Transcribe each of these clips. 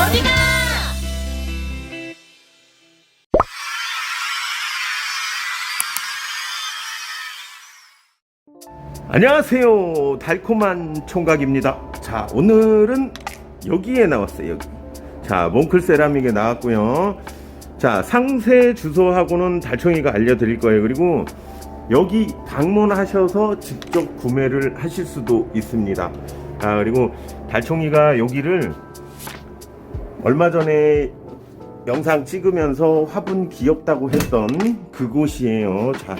어디가? 안녕하세요. 달콤한 총각입니다. 자, 오늘은 여기에 나왔어요. 여기. 자, 몽클 세라믹에 나왔고요. 자, 상세 주소하고는 달총이가 알려드릴 거예요. 그리고 여기 방문하셔서 직접 구매를 하실 수도 있습니다. 아, 그리고 달총이가 여기를 얼마 전에 영상 찍으면서 화분 귀엽다고 했던 그곳이에요. 자,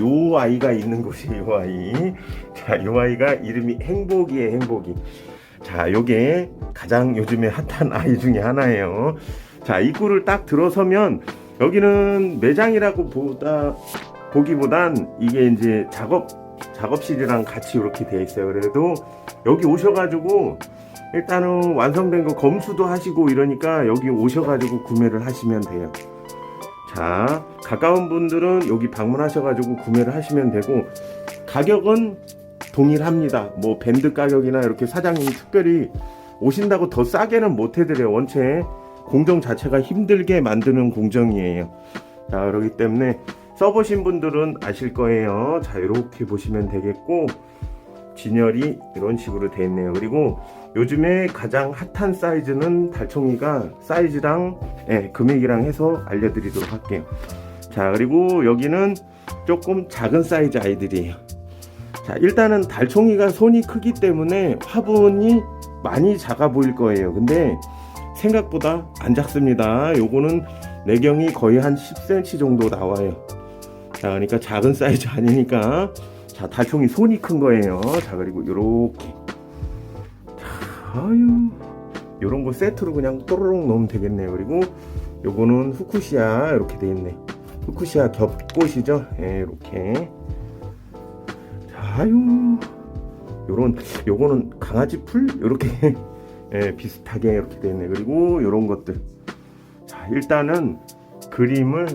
요 아이가 있는 곳이에요, 요 아이. 자, 요 아이가 이름이 행복이에요, 행복이. 자, 요게 가장 요즘에 핫한 아이 중에 하나예요. 자, 입구를 딱 들어서면 여기는 매장이라고 보다 보기보단 이게 이제 작업 작업실이랑 같이 이렇게 돼 있어요. 그래도 여기 오셔가지고 일단은 완성된 거 검수도 하시고 이러니까 여기 오셔가지고 구매를 하시면 돼요. 자, 가까운 분들은 여기 방문하셔가지고 구매를 하시면 되고, 가격은 동일합니다. 뭐, 밴드 가격이나 이렇게 사장님이 특별히 오신다고 더 싸게는 못 해드려요. 원체 공정 자체가 힘들게 만드는 공정이에요. 자, 그러기 때문에 써보신 분들은 아실 거예요. 자, 이렇게 보시면 되겠고, 진열이 이런 식으로 돼 있네요. 그리고 요즘에 가장 핫한 사이즈는 달총이가 사이즈랑 예, 금액이랑 해서 알려드리도록 할게요. 자 그리고 여기는 조금 작은 사이즈 아이들이에요. 자 일단은 달총이가 손이 크기 때문에 화분이 많이 작아 보일 거예요. 근데 생각보다 안 작습니다. 요거는 내경이 거의 한 10cm 정도 나와요. 자 그러니까 작은 사이즈 아니니까 자 달총이 손이 큰 거예요. 자 그리고 요렇게 자, 아유 요런 거 세트로 그냥 또르륵 넣으면 되겠네요. 그리고 요거는 후쿠시아 이렇게 돼 있네. 후쿠시아 겹꽃이죠. 예, 이렇게. 자, 아유 요런 요거는 강아지 풀 이렇게 예, 비슷하게 이렇게 돼 있네. 그리고 요런 것들. 자, 일단은 그림을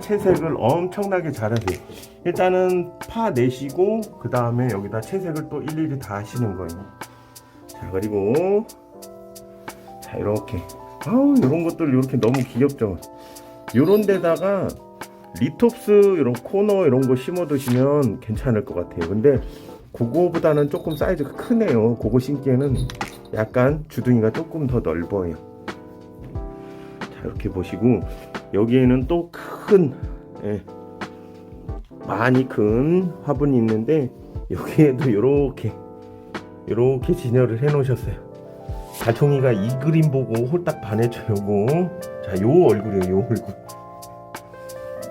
채색을 엄청나게 잘하세요. 일단은 파 내시고 그 다음에 여기다 채색을 또 일일이 다 하시는 거예요. 자 그리고 자 이렇게 아우 이런 것들 이렇게 너무 귀엽죠. 요런 데다가 리톱스 이런 코너 이런 거 심어 두시면 괜찮을 것 같아요. 근데 그거보다는 조금 사이즈가 크네요. 그거 심기에는 약간 주둥이가 조금 더 넓어요. 자 이렇게 보시고 여기에는 또큰 예, 많이 큰 화분이 있는데 여기에도 이렇게 이렇게 진열을 해 놓으셨어요. 달총이가 이 그림 보고 홀딱. 요거 자요 얼굴이에요. 요 얼굴.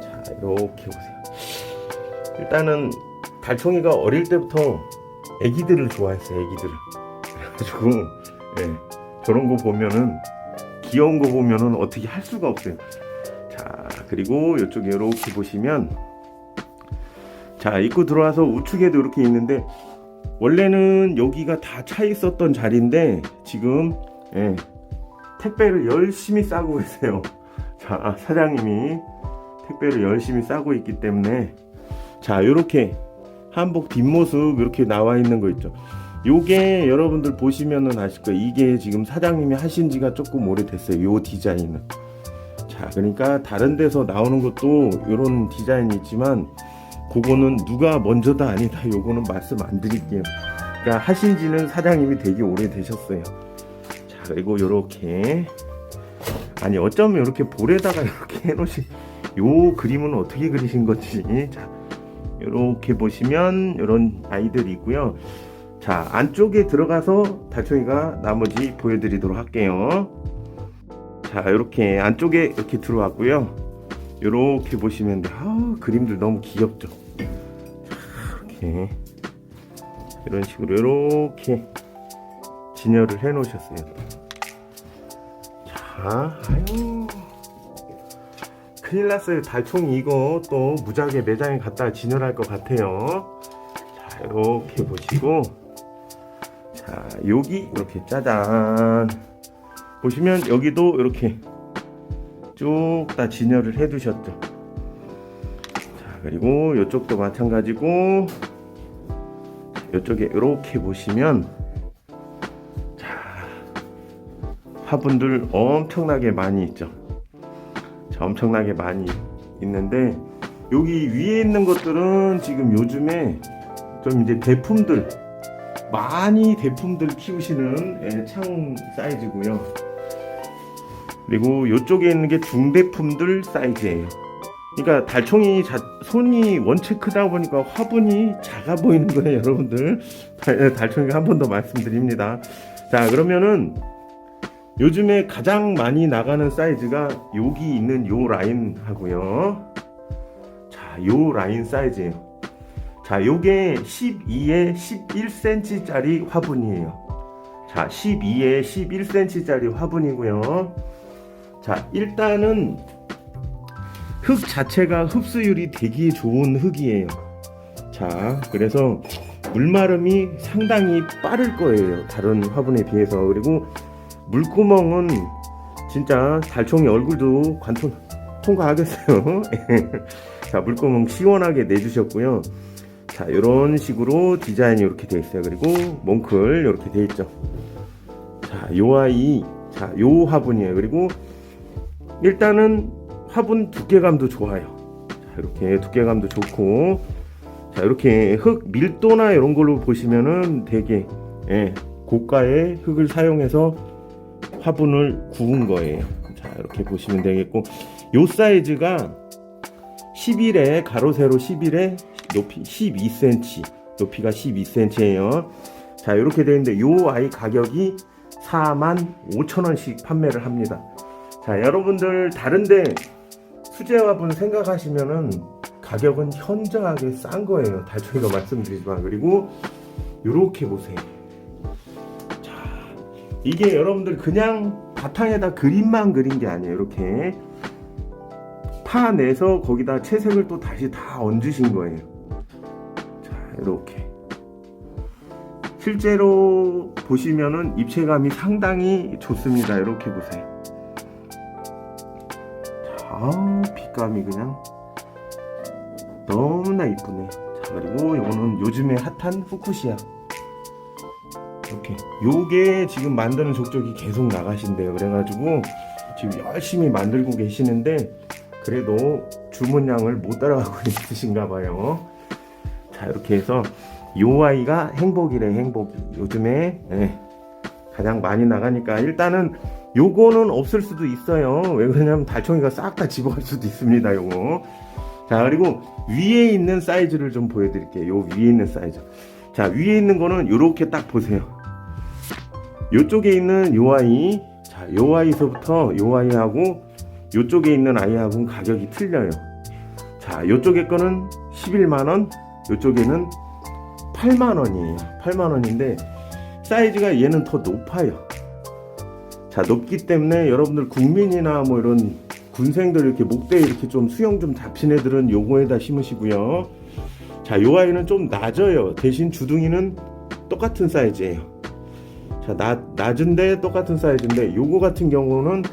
자 이렇게 보세요. 일단은 달총이가 어릴 때부터 애기들을 좋아했어요. 애기들을. 그래가지고 예, 저런 거 보면은 귀여운 거 보면은 어떻게 할 수가 없어요. 자 그리고 이쪽에 이렇게 보시면 자 입구 들어와서 우측에도 이렇게 있는데 원래는 여기가 다 차 있었던 자리인데 지금 예, 택배를 열심히 싸고 계세요. 자 사장님이 택배를 열심히 싸고 있기 때문에 자 이렇게 한복 뒷모습 이렇게 나와 있는 거 있죠. 요게 여러분들 보시면은 아실 거예요. 이게 지금 사장님이 하신 지가 조금 오래됐어요. 요 디자인은. 자, 그러니까 다른 데서 나오는 것도 이런 디자인이 있지만 그거는 누가 먼저다 아니다. 요거는 말씀 안 드릴게요. 그러니까 하신 지는 사장님이 되게 오래되셨어요. 자, 그리고 요렇게 아니 어쩌면 이렇게 볼에다가 이렇게 해놓으신 요 그림은 어떻게 그리신 건지 자 이렇게 보시면 이런 아이들이 있고요. 자 안쪽에 들어가서 달총이가 나머지 보여드리도록 할게요. 자 이렇게 안쪽에 이렇게 들어왔고요. 이렇게 보시면 돼. 아, 그림들 너무 귀엽죠. 자, 이렇게 이런 식으로 이렇게 진열을 해 놓으셨어요. 자, 아유. 큰일 났어요. 달총이 이거 또 무작위 매장에 갔다 진열할 것 같아요. 자, 이렇게 보시고. 자, 여기 이렇게 짜잔. 보시면 여기도 이렇게 쭉 다 진열을 해 두셨죠. 자, 그리고 이쪽도 마찬가지고 이쪽에 이렇게 보시면 자, 화분들 엄청나게 많이 있죠. 자, 엄청나게 많이 있는데 여기 위에 있는 것들은 지금 요즘에 좀 이제 대품들 많이 대품들 키우시는 예, 창 사이즈고요. 그리고 이쪽에 있는 게 중대품들 사이즈예요. 그러니까 달총이 자, 손이 원체 크다 보니까 화분이 작아 보이는 거예요, 여러분들. 달- 달총이가 한 번 더 말씀드립니다. 자, 그러면은 요즘에 가장 많이 나가는 사이즈가 여기 있는 요 라인 하고요. 자, 요 라인 사이즈예요. 자, 요게 12에 11cm짜리 화분이에요. 자, 12에 11cm짜리 화분이고요. 자, 일단은 흙 자체가 흡수율이 되게 좋은 흙이에요. 자, 그래서 물마름이 상당히 빠를 거예요. 다른 화분에 비해서. 그리고 물구멍은 진짜 달총이 얼굴도 관통 통과하겠어요. 자, 물구멍 시원하게 내주셨고요. 자, 이런 식으로 디자인이 이렇게 되어 있어요. 그리고 몽클 이렇게 되어 있죠. 자, 요 아이, 자, 요 화분이에요. 그리고 일단은 화분 두께감도 좋아요. 자, 이렇게 두께감도 좋고, 자, 이렇게 흙 밀도나 이런 걸로 보시면은 되게, 예, 고가의 흙을 사용해서 화분을 구운 거예요. 자, 이렇게 보시면 되겠고, 요 사이즈가 11에, 가로 세로 11에 높이 12cm, 높이가 12cm예요. 자, 이렇게 되는데, 요 아이 가격이 4만 5천 원씩 판매를 합니다. 자, 여러분들 다른데 수제 화분 생각하시면은 가격은 현저하게 싼 거예요. 달총이가 말씀드리지만 그리고 이렇게 보세요. 자, 이게 여러분들 그냥 바탕에다 그림만 그린 게 아니에요. 이렇게 파내서 거기다 채색을 또 다시 다 얹으신 거예요. 자, 이렇게 실제로 보시면은 입체감이 상당히 좋습니다. 이렇게 보세요. 아 빛감이 그냥 너무나 이쁘네. 자 그리고 이거는 요즘에 핫한 후쿠시아 이렇게 요게 지금 만드는 족족이 계속 나가신대요. 그래가지고 지금 열심히 만들고 계시는데 그래도 주문량을 못 따라가고 있으신가 봐요. 자 이렇게 해서 요 아이가 행복이래 행복. 요즘에 예, 가장 많이 나가니까. 일단은 요거는 없을 수도 있어요. 왜 그러냐면 달총이가 싹 다 집어갈 수도 있습니다. 요거. 자 그리고 위에 있는 사이즈를 좀 보여드릴게요. 요 위에 있는 사이즈. 자 위에 있는 거는 요렇게 딱 보세요. 요쪽에 있는 요 아이, 자 요 아이서부터 요 아이하고 요쪽에 있는 아이하고는 가격이 틀려요. 자 요쪽에 거는 11만 원, 요쪽에는 8만 원이에요. 8만 원인데 사이즈가 얘는 더 높아요. 자 높기 때문에 여러분들 국민이나 뭐 이런 군생들 이렇게 목대에 이렇게 좀 수영 좀 잡힌 애들은 요거에다 심으시고요. 자, 요 아이는 좀 낮아요. 대신 주둥이는 똑같은 사이즈예요. 자, 낮, 낮은데 똑같은 사이즈인데 요거 같은 경우는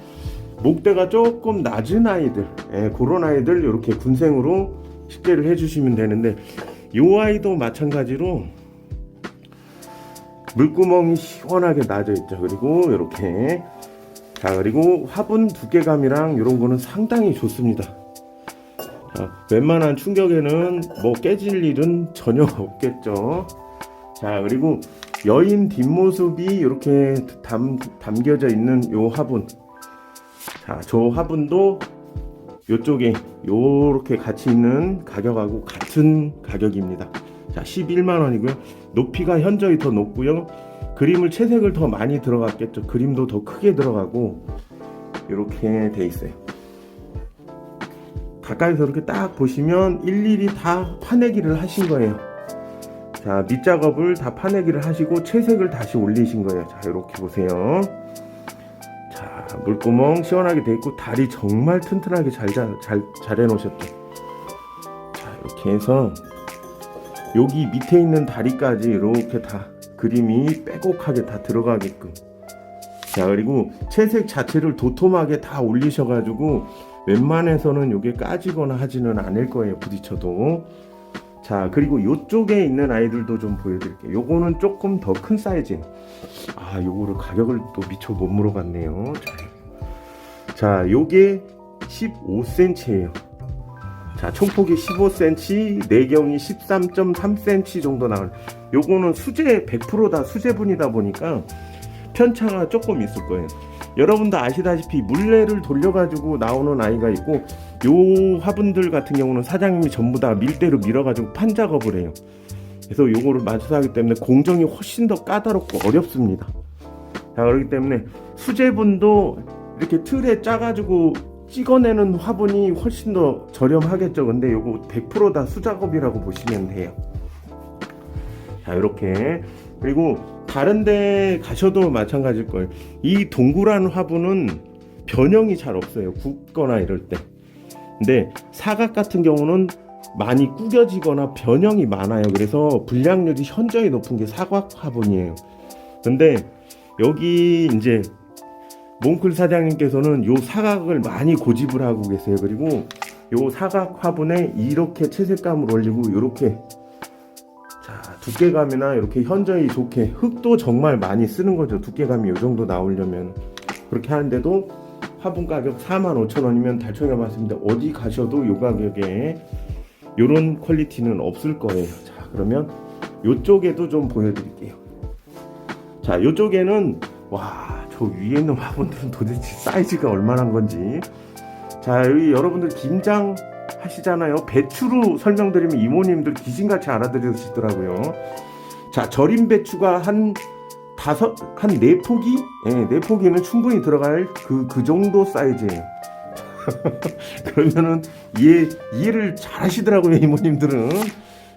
목대가 조금 낮은 아이들, 예, 그런 아이들 이렇게 군생으로 식재를 해주시면 되는데 요 아이도 마찬가지로 물구멍이 시원하게 나져 있죠. 그리고 이렇게 자 그리고 화분 두께감이랑 이런 거는 상당히 좋습니다. 자, 웬만한 충격에는 뭐 깨질 일은 전혀 없겠죠. 자 그리고 여인 뒷모습이 이렇게 담, 담겨져 있는 요 화분. 자, 저 화분도 요쪽에 요렇게 같이 있는 가격하고 같은 가격입니다. 자, 11만 원이고요. 높이가 현저히 더 높고요. 그림을 채색을 더 많이 들어갔겠죠. 그림도 더 크게 들어가고 이렇게 돼 있어요. 가까이서 이렇게 딱 보시면 일일이 다 파내기를 하신 거예요. 자, 밑작업을 다 파내기를 하시고 채색을 다시 올리신 거예요. 자, 이렇게 보세요. 자, 물구멍 시원하게 돼 있고 다리 정말 튼튼하게 잘, 잘, 잘, 잘 해놓으셨죠. 자, 이렇게 해서 여기 밑에 있는 다리까지 이렇게 다 그림이 빼곡하게 다 들어가게끔. 자 그리고 채색 자체를 도톰하게 다 올리셔가지고 웬만해서는 이게 까지거나 하지는 않을 거예요 부딪혀도. 자 그리고 요쪽에 있는 아이들도 좀 보여드릴게요. 요거는 조금 더 큰 사이즈 아 요거를 가격을 또 미처 못 물어봤네요. 자, 자 요게 15cm예요 자 총폭이 15cm 내경이 13.3cm 정도 나가는 요거는 수제 100%다 수제분이다 보니까 편차가 조금 있을 거예요 여러분도 아시다시피 물레를 돌려가지고 나오는 아이가 있고 요 화분들 같은 경우는 사장님이 전부 다 밀대로 밀어가지고 판 작업을 해요. 그래서 요거를 맞춰서 하기 때문에 공정이 훨씬 더 까다롭고 어렵습니다. 자, 그렇기 때문에 수제분도 이렇게 틀에 짜가지고 찍어내는 화분이 훨씬 더 저렴하겠죠. 근데 요거 100%다 수작업이라고 보시면 돼요. 자, 이렇게. 그리고 다른 데 가셔도 마찬가지일 거예요. 이 동그란 화분은 변형이 잘 없어요. 굽거나 이럴 때. 근데 사각 같은 경우는 많이 구겨지거나 변형이 많아요. 그래서 불량률이 현저히 높은 게 사각 화분이에요. 근데 여기 이제 몽클 사장님께서는 요 사각을 많이 고집을 하고 계세요. 그리고 요 사각 화분에 이렇게 채색감을 올리고 이렇게 자 두께감이나 이렇게 현저히 좋게 흙도 정말 많이 쓰는 거죠. 두께감이 요 정도 나오려면 그렇게 하는데도 화분 가격 45,000원이면 달총이가 맞습니다. 어디 가셔도 요 가격에 요런 퀄리티는 없을 거예요. 자, 그러면 요쪽에도 좀 보여드릴게요. 자, 요쪽에는 와, 저 위에 있는 화분들은 도대체 사이즈가 얼마나 건지. 자, 여기 여러분들 김장 하시잖아요. 배추로 설명드리면 이모님들 귀신같이 알아들으시더라고요. 자, 절임 배추가 한 다섯 한 네 포기, 예, 네 포기는 충분히 들어갈 그그 정도 사이즈예요. 그러면은 이해 이해를 잘 하시더라고요 이모님들은.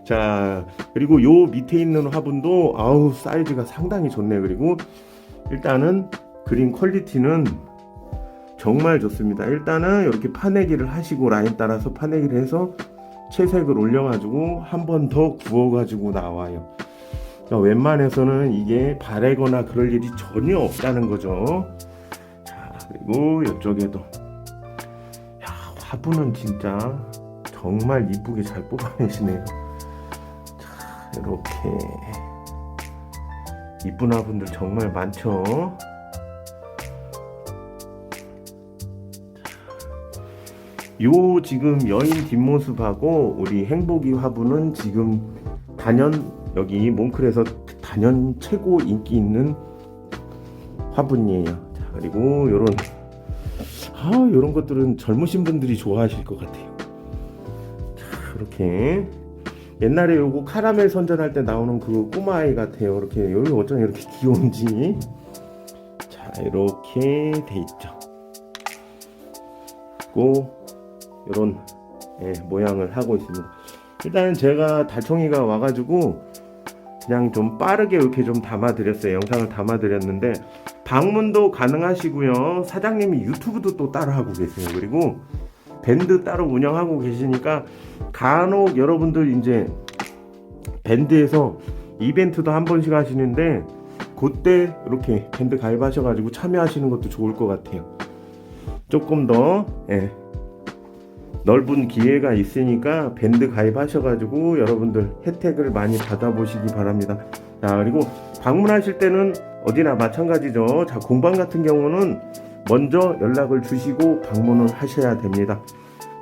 자 그리고 요 밑에 있는 화분도 아우 사이즈가 상당히 좋네요. 그리고 일단은 그림 퀄리티는 정말 좋습니다. 일단은 이렇게 파내기를 하시고 라인 따라서 파내기를 해서 채색을 올려가지고 한 번 더 구워가지고 나와요. 그러니까 웬만해서는 이게 바래거나 그럴 일이 전혀 없다는 거죠. 자, 그리고 이쪽에도. 야, 화분은 진짜 정말 이쁘게 잘 뽑아내시네요. 자, 이렇게. 이쁜 화분들 정말 많죠. 요 지금 여인 뒷모습하고 우리 행복이 화분은 지금 단연 여기 몽클에서 단연 최고 인기 있는 화분이에요. 자, 그리고 요런 아, 요런 것들은 젊으신 분들이 좋아하실 것 같아요. 자, 이렇게 옛날에 요거 카라멜 선전할 때 나오는 그 꼬마 아이 같아요. 이렇게 여기 어쩜 이렇게 귀여운지. 자, 이렇게 돼 있죠. 그리고 요런 예, 모양을 하고 있습니다. 일단 제가 달총이가 와가지고 그냥 좀 빠르게 이렇게 좀 담아드렸어요. 영상을 담아드렸는데 방문도 가능하시고요. 사장님이 유튜브도 또 따로 하고 계세요. 그리고 밴드 따로 운영하고 계시니까 간혹 여러분들 이제 밴드에서 이벤트도 한 번씩 하시는데 그때 이렇게 밴드 가입하셔가지고 참여하시는 것도 좋을 것 같아요. 조금 더 예, 넓은 기회가 있으니까 밴드 가입하셔가지고 여러분들 혜택을 많이 받아보시기 바랍니다. 자 그리고 방문하실 때는 어디나 마찬가지죠. 자 공방 같은 경우는 먼저 연락을 주시고 방문을 하셔야 됩니다.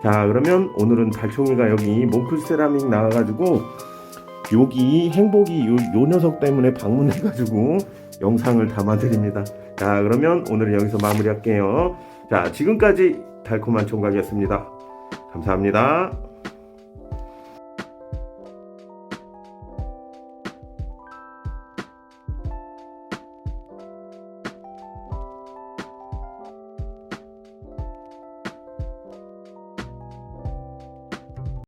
자 그러면 오늘은 달총이가 여기 몽클 세라믹 나와가지고 여기 행복이 요, 요 녀석 때문에 방문해가지고 영상을 담아드립니다. 자 그러면 오늘은 여기서 마무리할게요. 자 지금까지 달콤한 총각이었습니다. 감사합니다.